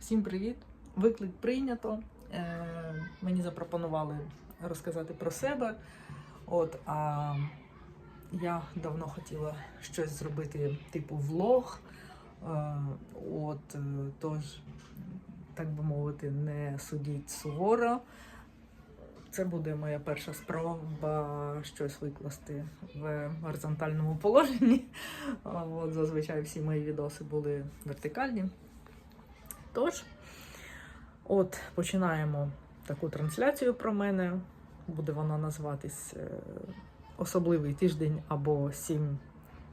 Всім привіт! Виклик прийнято. Е, мені запропонували розказати про себе. От, а я давно хотіла щось зробити, типу влог. Е, от, е, тож, так би мовити, не судіть суворо. Це буде моя перша спроба щось викласти в горизонтальному положенні. От, зазвичай всі мої відоси були вертикальні. Тож, от починаємо таку трансляцію про мене. Буде вона називатись е, Особливий тиждень або сім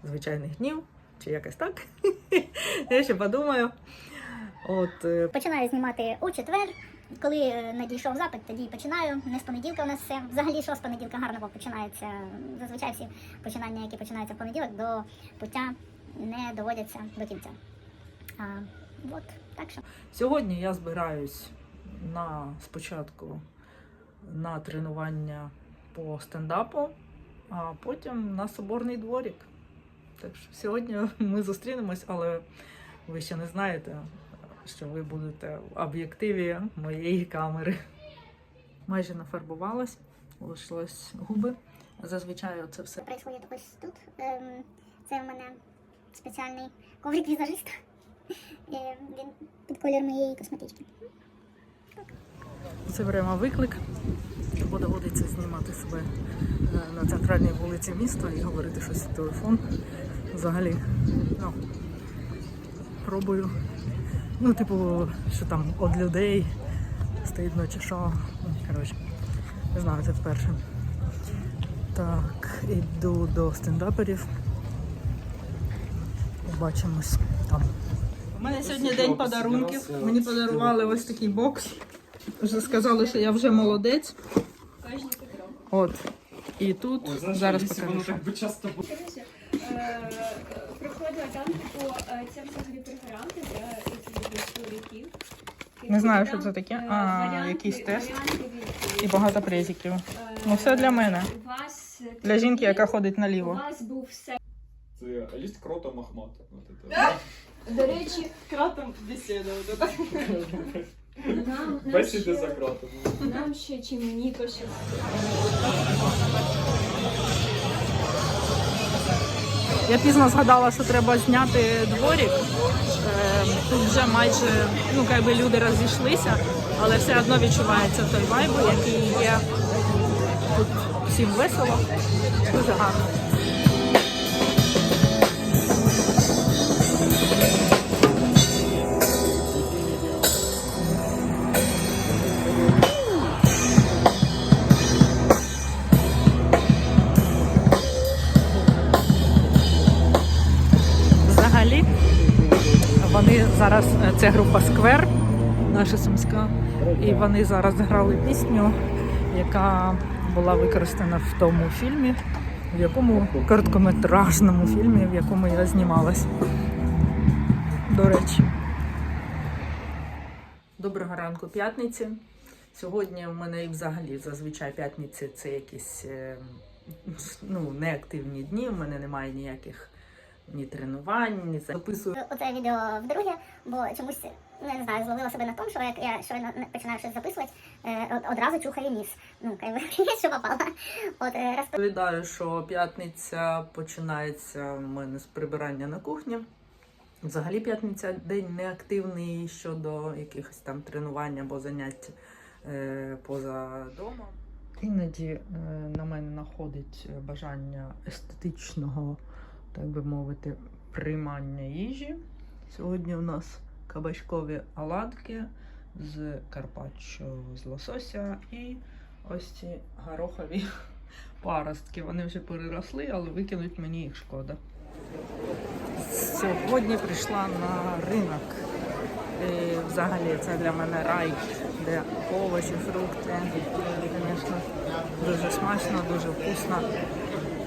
звичайних днів, чи якось так. Я ще подумаю. От, е, Починаю знімати у четвер. Коли е, надійшов запит, тоді починаю. Не з понеділка у нас все. Взагалі, що з понеділка гарного починається. Зазвичай всі починання, які починаються в понеділок, до пуття не доводяться до кінця. А, от, так що. Сьогодні я збираюсь на спочатку на тренування по стендапу, а потім на соборний дворік. Так що сьогодні ми зустрінемось, але ви ще не знаєте, що ви будете в об'єктиві моєї камери. Майже нафарбувалась, лишилось губи. Зазвичай це все Происходит ось тут. Це у мене спеціальний коврик візажиста. Е, Він під колір моєї косметички. Це беремо виклик, бо доводиться знімати себе е, на центральній вулиці міста і говорити щось в телефон. Взагалі, ну, пробую. Ну, типу, що там від людей стидно чи що. Ну, Коротше, не знаю, це вперше. Так, іду до стендаперів. Побачимось там. У мене сьогодні день подарунків. Мені подарували ось такий бокс. Вже сказали, що я вже молодець. От. І тут Ой, знаєш, зараз покажу. воно що. так би часто було. Е, проходила там, типу, е, це взагалі препаранти для чоловіків. Не знаю, що це таке. е, А, варіанти- якийсь тест. варіанти від- І багато презиків. Е, Ну, все для мене. у вас, е, Для жінки, яка у ходить наліво. вас був все. Це ліст крота Махмата. От це. До речі, Кратом беседовал, да? нам, нам, Бесіди за ще, кратом. нам ще чи мені то ще. Я пізно згадала, що треба зняти дворік. Е, Тут вже майже ну, як би люди розійшлися, але все одно відчувається той вайб, який є. Тут всім весело. Дуже гарно. Це група Сквер, наша сумська, і вони зараз грали пісню, яка була використана в тому фільмі, в якому короткометражному фільмі, в якому я знімалась. До речі. Доброго ранку п'ятниці. Сьогодні в мене і взагалі зазвичай п'ятниці це якісь е, ну, неактивні дні. У мене немає ніяких ні тренувань, ні записую. Оце відео вдруге, бо чомусь ну, не знаю, зловила себе на тому, що як я щойно починаю щось записувати, е, одразу чухаю ніс. Ну, хай би що попало. От е, Розповідаю, що п'ятниця починається у мене з прибирання на кухні. Взагалі п'ятниця день неактивний щодо якихось там тренувань або занять е, поза домом. Іноді е, на мене находить бажання естетичного, так би мовити, приймання їжі. Сьогодні у нас кабачкові оладки з карпаччо з лосося і ось ці горохові паростки. Вони вже переросли, але викинуть мені їх шкода. Сьогодні прийшла на ринок. І взагалі це для мене рай, де овочі, фрукти. Звісно, дуже смачно, дуже вкусно.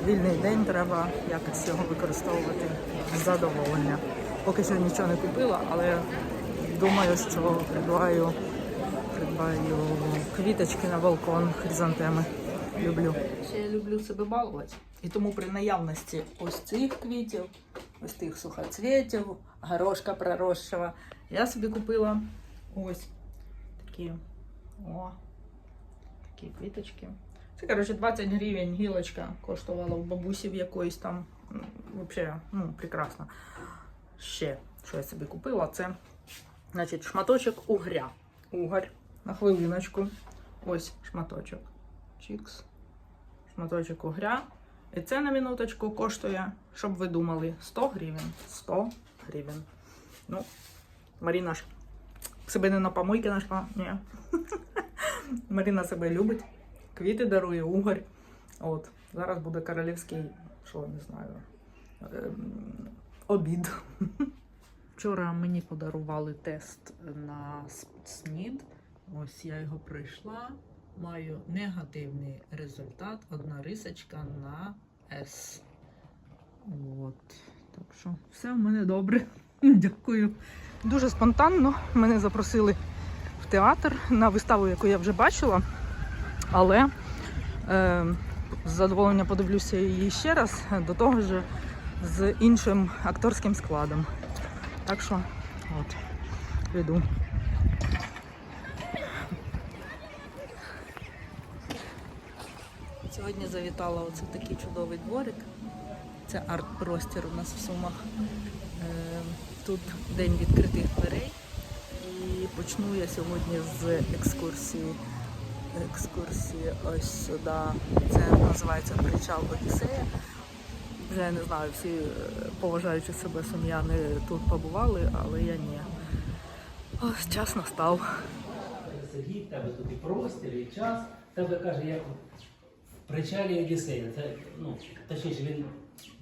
Вільний день треба якось його використовувати з задоволення. Поки що нічого не купила, але думаю, що придбаю, придбаю квіточки на балкон, хризантеми. Люблю. Ще я люблю себе балувати. І тому при наявності ось цих квітів, ось тих сухоцвітів, горошка проросшого, я собі купила Ось такі. О, такі квіточки. Це, коротше, 20 гривень гілочка коштувала у бабусі в якоїсь там. Вообще, ну, прекрасно. Ще, що я собі купила, це значить, шматочок угря. Угорь. На хвилиночку. Ось шматочок. Чікс. Шматочок угря. І це на минуточку коштує, щоб ви думали, 100 гривень. 100 гривень. Ну, Маріна ж себе не на помойки знайшла. Ні. Маріна себе любить. Квіти дарує, угорь. От. Зараз буде королівський, що не знаю, ем, обід. Вчора мені подарували тест на СНІД. Ось я його пройшла. Маю негативний результат. Одна рисочка на С. От. Так що все в мене добре. Дякую. Дуже спонтанно мене запросили в театр на виставу, яку я вже бачила. Але е, з задоволенням подивлюся її ще раз, до того ж з іншим акторським складом. Так що, от, йду. Сьогодні завітала оце такий чудовий дворик. Це арт-простір у нас в Сумах. Е, Тут день відкритих дверей. І почну я сьогодні з екскурсії. Екскурсії ось сюди. Це називається причал Одіссея. Вже не знаю, всі е, поважаючи себе сум'яни тут побували, але я ні. Ось час настав. Сидіть, в тебе тут і простір, і час. Тебе каже, як в причалі Одіссея. Це, ну, точніше, він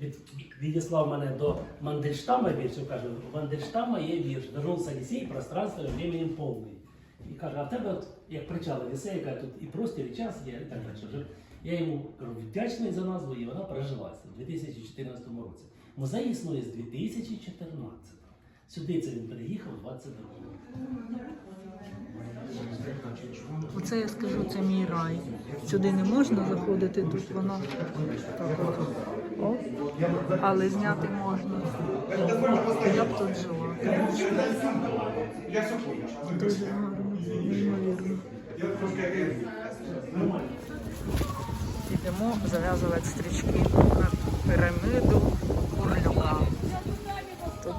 від, відіслав мене до Мандельштама віршу, каже, у Мандельштама є вірш, вернувся Одіссей, пространство временем повний. І каже, а в тебе от, як причал Одіссея, каже, тут і простір, і час є, і так далі. Я йому кажу, вдячний за назву, і вона пережилася у 2014 році. Музей існує з 2014. Сюди це він переїхав у 22 Оце я скажу, це мій рай. Сюди не можна заходити, тут воно так от. О, але зняти можна. Я б тут жила. Дуже гарно. Йдемо зав'язувати стрічки на піраміду Курлюка. Тут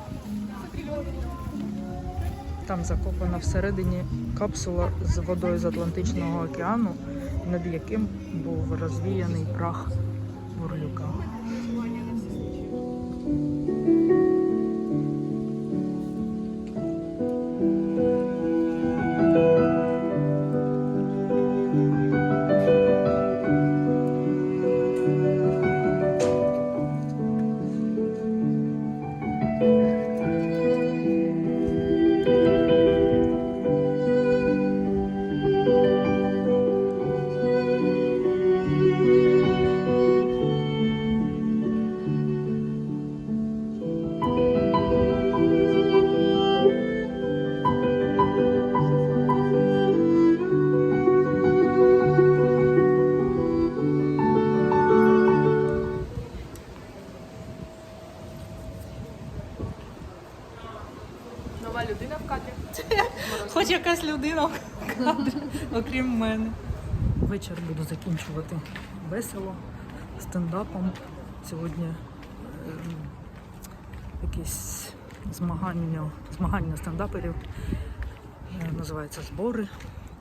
там закопана всередині капсула з водою з Атлантичного океану, над яким був розвіяний прах бурлюка. Хоч якась людина в кадрі, окрім мене. Вечір буду закінчувати весело, стендапом. Сьогодні ем, якісь змагання, змагання стендаперів. Е, Називається збори.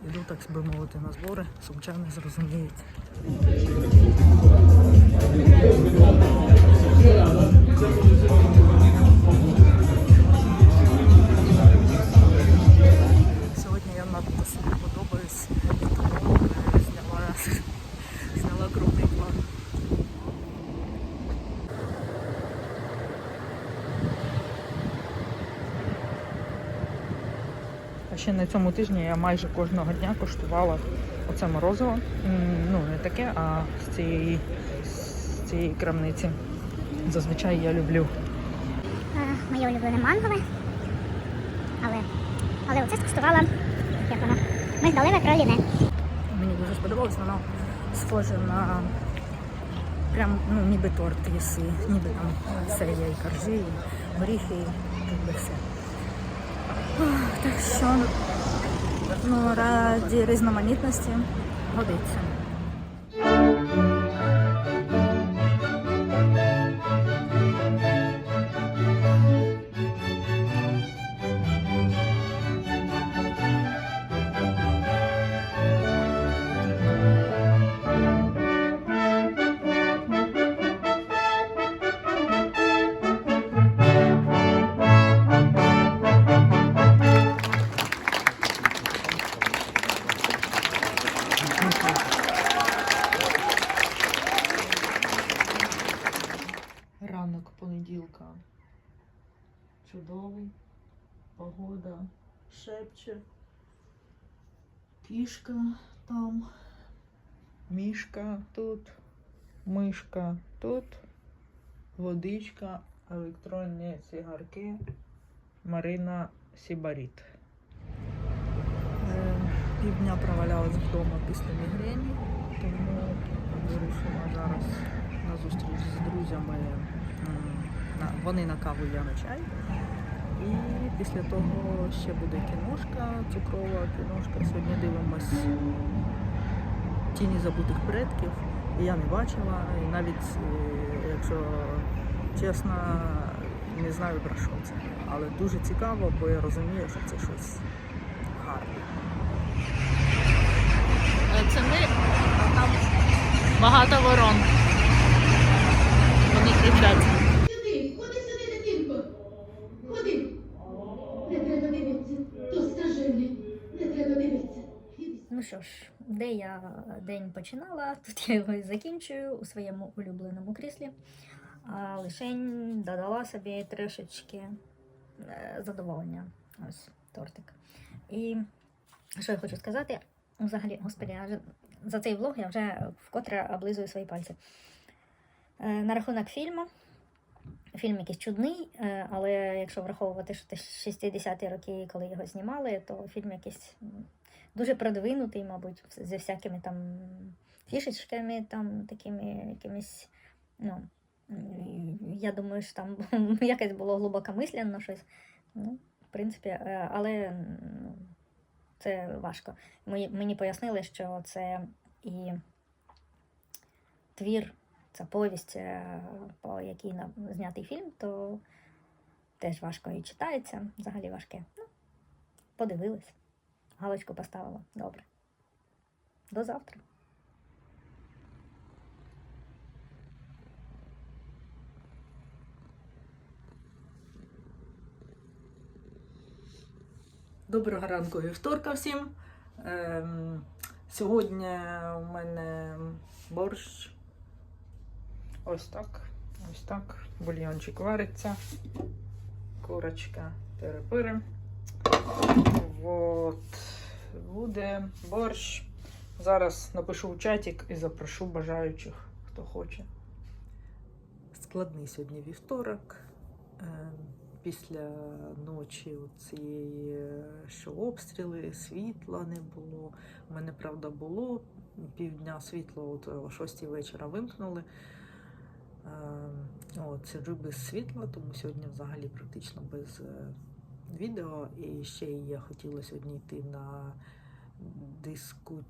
Іду, так би мовити, на збори. Сумчани зрозуміють. Сьогодні ще на цьому тижні я майже кожного дня коштувала оце морозиво. Ну, не таке, а з цієї, з цієї крамниці. Зазвичай я люблю Е, Моє улюблене мангове. Але, але оце скуштувала, як воно, мигдалеве проліне. Мені дуже сподобалось, воно схоже на прям ну, ніби торт їси, ніби там все є і коржі, і горіхи, і якби все. Так що ну, раді різноманітності годиться. Там. Мішка тут. Мишка тут. Водичка, електронні цигарки. Марина Сібаріт. Півдня провалялась вдома після мігрені, тому вирішила зараз на зустріч з друзями. Вони на каву, я на чай. І після того ще буде кіношка, цукрова кіношка. Сьогодні дивимось тіні забутих предків. Я не бачила, і навіть, е, якщо чесно, не знаю про що це. Але дуже цікаво, бо я розумію, що це щось гарне. Це ми, там багато ворон. Вони кричать. Сюди, ходи сюди, дитинко. Ходи. Не треба дивитися. То скажений. Не треба дивитися. Іди Ну що ж, де я день починала, тут я його і закінчую у своєму улюбленому кріслі. А лишень додала собі трошечки е, задоволення. Ось тортик. І що я хочу сказати? Взагалі, господи, я вже за цей влог я вже вкотре облизую свої пальці. Е, На рахунок фільму. Фільм якийсь чудний, е, але якщо враховувати, що це 60-ті роки, коли його знімали, то фільм якийсь дуже продвинутий, мабуть, зі всякими там фішечками, там такими якимись. Ну, я думаю, що там якесь було глибокомисленно щось. Ну, в принципі, е, але це важко. Мені, пояснили, що це і твір, це повість, е, по якій знятий фільм, то теж важко і читається, взагалі важке. Ну, подивилась. Галочку поставила. Добре. До завтра. Доброго ранку вівторка всім. Ем, сьогодні у мене борщ. Ось так. Ось так. Бульйончик вариться. Курочка перепири. Вот. Буде борщ. Зараз напишу в чатик і запрошу бажаючих, хто хоче. Складний сьогодні вівторок. Ем, після ночі цієї, що обстріли, світла не було. У мене, правда, було півдня світло, от о 6 вечора вимкнули. Е, От, сиджу без світла, тому сьогодні взагалі практично без е, відео. І ще я хотіла сьогодні йти на диску...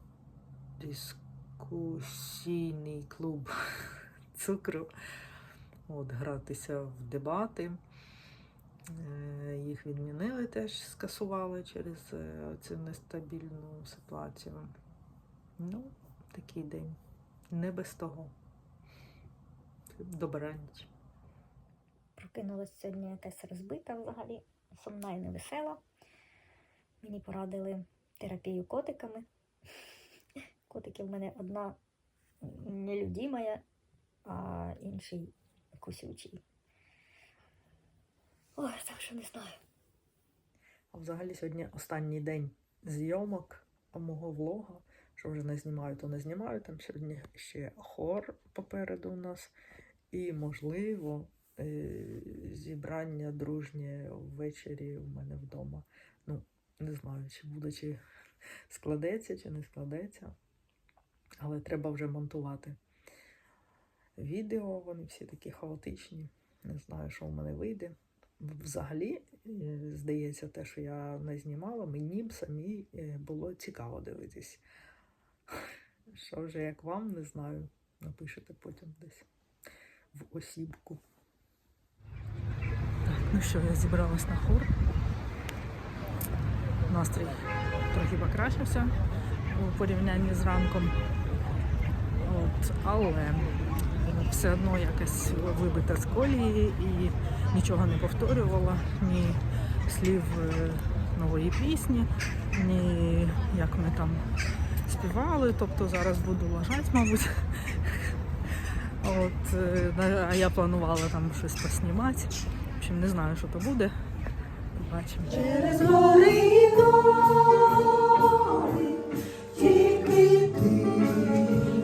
дискусійний клуб цукру, от, гратися в дебати. Е, Їх відмінили теж, скасували через е, цю нестабільну ситуацію. Ну, такий день. Не без того. Добраніч. Прокинулась сьогодні якась розбита взагалі, сумна і невесела. Мені порадили терапію котиками. Котики в мене одна нелюдімая, а інший кусючий. Ой, так що не знаю. А взагалі сьогодні останній день зйомок мого влога. Що вже не знімаю, то не знімаю. Там сьогодні ще хор попереду у нас. І, можливо, зібрання дружнє ввечері у мене вдома. Ну, не знаю, чи буде, чи складеться, чи не складеться. Але треба вже монтувати відео. Вони всі такі хаотичні. Не знаю, що в мене вийде. Взагалі, е, здається, те, що я не знімала, мені б самі е, було цікаво дивитись. Що вже як вам, не знаю. Напишете потім десь в осібку. Ну що, я зібралась на хор. Настрій трохи покращився у порівнянні з ранком. От, але все одно якось вибита з колії і нічого не повторювала, ні слів е, нової пісні, ні як ми там співали. Тобто зараз буду лажати, мабуть. От, е, а я планувала там щось поснімати. Общем, не знаю, що то буде. Побачимо. Через гори і гори, тільки ти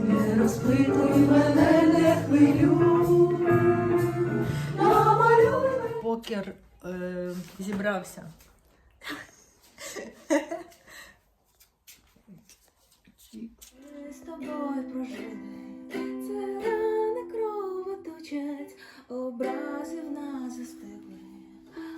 не розпитуй мене, не хвилюй. Намалюй Покер е, зібрався. З тобою прожили, це рани кровоточать, образи в нас застигли.